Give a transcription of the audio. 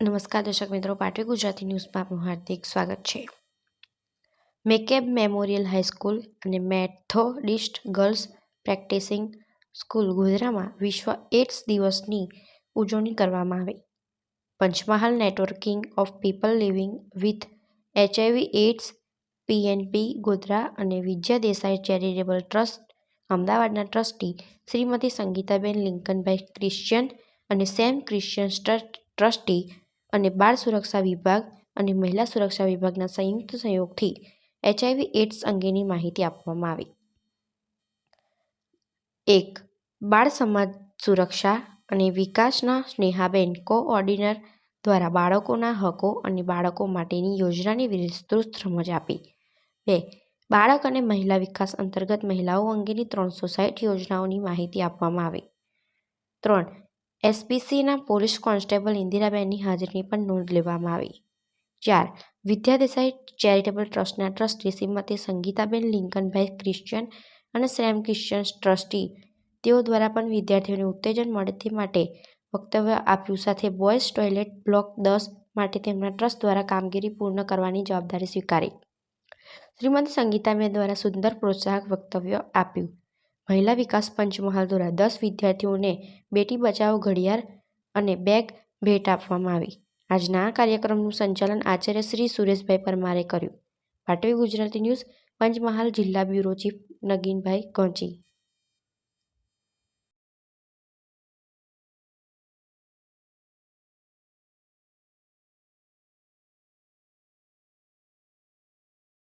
નમસ્કાર દર્શક મિત્રો પાટવી ગુજરાતી ન્યૂઝમાં આપનું હાર્દિક સ્વાગત છે. મેકેબ મેમોરિયલ હાઈસ્કૂલ અને મેથોડિસ્ટ ગર્લ્સ પ્રેક્ટિસિંગ સ્કૂલ ગોધરામાં વિશ્વ એડ્સ દિવસની ઉજવણી કરવામાં આવી. Panchmahal networking of people living with HIV AIDS PNP Godhra અને વિજયા દેસાઈ ચેરિટેબલ ટ્રસ્ટ, અમદાવાદના ટ્રસ્ટી શ્રીમતી સંગીતાબેન લિંકનભાઈ ક્રિશ્ચિયન અને સેમ ક્રિશ્ચિયન ટ્રસ્ટી અને બાળ સુરક્ષા વિભાગ અને મહિલા સુરક્ષા વિભાગના સંયુક્ત સહયોગથી એચઆઈવી એડ્સ અંગેની માહિતી આપવામાં આવી. એક, બાળ સમાજ સુરક્ષા અને વિકાસના સ્નેહાબેન કોઓર્ડિનર દ્વારા બાળકોના હકો અને બાળકો માટેની યોજનાની વિસ્તૃત સમજ આપી. બે, બાળક અને મહિલા વિકાસ અંતર્ગત મહિલાઓ અંગેની ત્રણસો સાઠ યોજનાઓની માહિતી આપવામાં આવી. ત્રણ એસપીસીના પોલીસ કોન્સ્ટેબલ ઇન્દિરાબેનની હાજરીની પણ નોંધ લેવામાં આવી. ચાર, વિદ્યા દેસાઈ ચેરિટેબલ ટ્રસ્ટના ટ્રસ્ટી શ્રીમતી સંગીતાબેન લિંકનભાઈ ક્રિશ્ચિયન અને સેમ ક્રિશ્ચિયન ટ્રસ્ટી, તેઓ દ્વારા પણ વિદ્યાર્થીઓને ઉત્તેજન મળે તે માટે વક્તવ્ય આપ્યું. સાથે બોયઝ ટોયલેટ બ્લોક દસ માટે તેમના ટ્રસ્ટ દ્વારા કામગીરી પૂર્ણ કરવાની જવાબદારી સ્વીકારી. શ્રીમતી સંગીતાબેન દ્વારા સુંદર પ્રોત્સાહક વક્તવ્ય આપ્યું. મહિલા વિકાસ પંચમહાલ દ્વારા દસ વિદ્યાર્થીઓને બેટી બચાવો ઘડિયાળ અને બેગ ભેટ આપવામાં આવી. આજના આ કાર્યક્રમનું સંચાલન આચાર્ય શ્રી સુરેશભાઈ પરમારે કર્યું. પાટવી ગુજરાતી ન્યૂઝ પંચમહાલ જિલ્લા બ્યુરો ચીફ નગીનભાઈ કોંચી